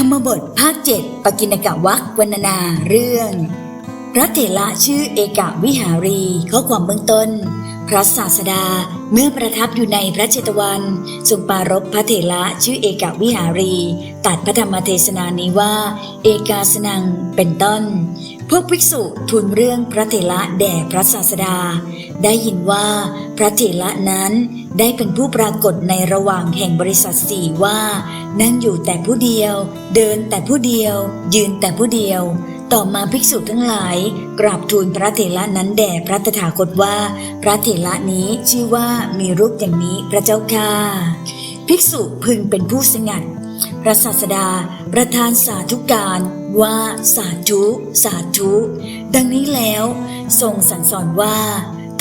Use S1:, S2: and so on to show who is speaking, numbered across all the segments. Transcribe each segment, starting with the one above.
S1: รรมบทภาคเจ็ดปกิณกะวักวรรณนาเรื่อง พระเถระชื่อเอกวิหารีข้อความเบื้องต้น พระศาสดาเมื่อประทับอยู่ในพระเจตวันทรงปรารภพระเถระชื่อเอกวิหารี ตัดพระธรรมเทศนานี้ว่า เอกาสนังเป็นต้น พวกภิกษุทูลเรื่องพระเถระแด่พระศาสดา ได้ยินว่าพระเถระนั้น ได้เป็นผู้ปรากฏในระหว่างแห่งบริษัทสี่ว่า นั่งอยู่แต่ผู้เดียว เดินแต่ผู้เดียว ยืนแต่ผู้เดียว ต่อมาภิกษุทั้งหลาย กราบทูลพระเถระนั้นแด่พระตถาคตว่า พระเถระนี้ชื่อว่ามีรูปอย่างนี้พระเจ้าค่ะภิกษุพึงเป็นผู้สงัด พระศาสดาประทานสาธุการว่าสาธุสาธุดังนี้แล้วทรงสั่งสอนว่า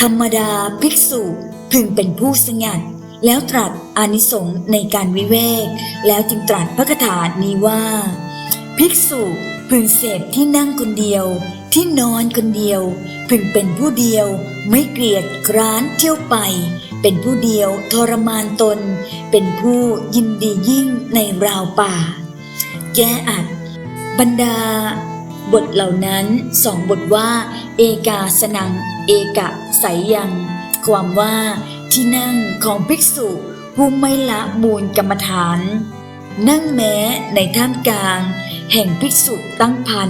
S1: ธรรมดาภิกษุ พึงเป็นผู้สงัด แล้วตรัสอานิสงส์ในการวิเวก แล้วจึงตรัสพระคาถานี้ว่า ภิกษุพึงเสพที่นั่งคนเดียว ที่นอนคนเดียว พึงเป็นผู้เดียว ไม่เกลียดคร้านเที่ยวไป เป็นผู้เดียวทรมานตน เป็นผู้ยินดียิ่งในราวป่า แก้อัด บรรดา บทเหล่านั้นสองบทว่า เอกาสนัง เอกะใสยยัง ความว่าที่นั่งของภิกษุผู้ไม่ละมูลกรรมฐาน นั่งแม้ในท่ามกลาง แห่งภิกษุตั้งพัน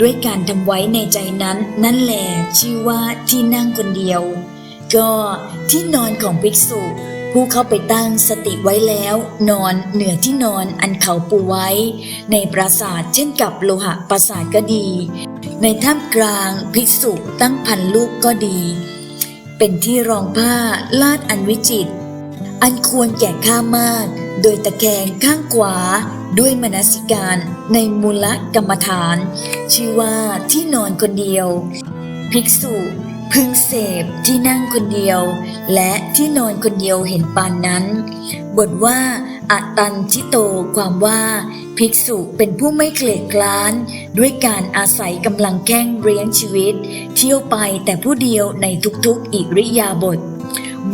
S1: ด้วยการทำไว้ในใจนั้นนั่นแหละชื่อว่าที่นั่งคนเดียว ก็ที่นอนของภิกษุ ผู้เข้าไปตั้งสติไว้แล้ว นอนเหนือที่นอนอันเขาปูไว้ ในปราสาทเช่นกับโลหะปราสาทก็ดี ในท่ามกลางภิกษุตั้งพันลูกก็ดี เป็นที่รองผ้าลาดอันวิจิต อันควรแก่ข้ามาก โดยตะแคงข้างขวาด้วยมนสิการในมูลกรรมฐาน ชื่อว่าที่นอนคนเดียว ภิกษุพึงเสพที่นั่งคนเดียว และที่นอนคนเดียวเห็นปานนั้น บทว่าอะตันชิโตความว่า ภิกษุเป็นผู้ไม่เกลียดคร้าน ด้วยการอาศัยกำลังแข้งเลี้ยงชีวิต เที่ยวไปแต่ผู้เดียวในทุกๆอิริยาบถ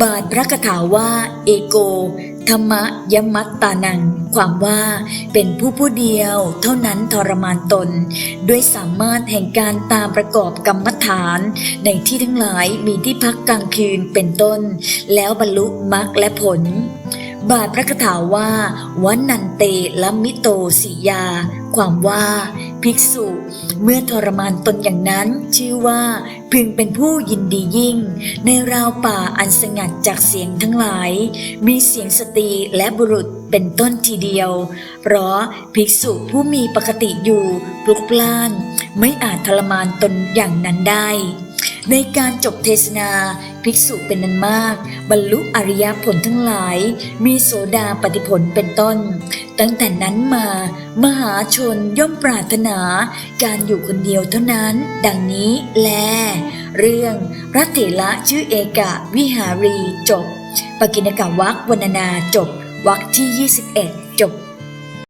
S1: บาทพระคาถาว่า เอโก ธรรมยมัตตานัง ความว่าเป็นผู้ผู้เดียว เท่านั้นทรมานตน ด้วยสามารถแห่งการตามประกอบกรรมฐาน ในที่ทั้งหลายมีที่พักกลางคืนเป็นต้น แล้วบรรลุมรรคและผลบาทพระคาถาว่าวันนันเตละมิโตสิยา ความว่าภิกษุเมื่อทรมานตนอย่างนั้น ชื่อว่าพึงเป็นผู้ยินดียิ่ง ในราวป่าอันสงัดจากเสียงทั้งหลาย มีเสียงสตรีและบุรุษเป็นต้นทีเดียว เพราะภิกษุผู้มีปกติอยู่ปลุกปล้าน ไม่อาจทรมานตนอย่างนั้นได้ ในการจบเทศนา ภิกษุเป็นนันมาก บรรลุอริยผลทั้งหลาย มีโสดาปฏิผลเป็นต้น ตั้งแต่นั้นมา มหาชนย่อมปรารถนา การอยู่คนเดียวเท่านั้น ดังนี้แล เรื่องพระเถระชื่อเอกะวิหารีจบ ปกิณกะวักวรรณนาจบวักที่ 21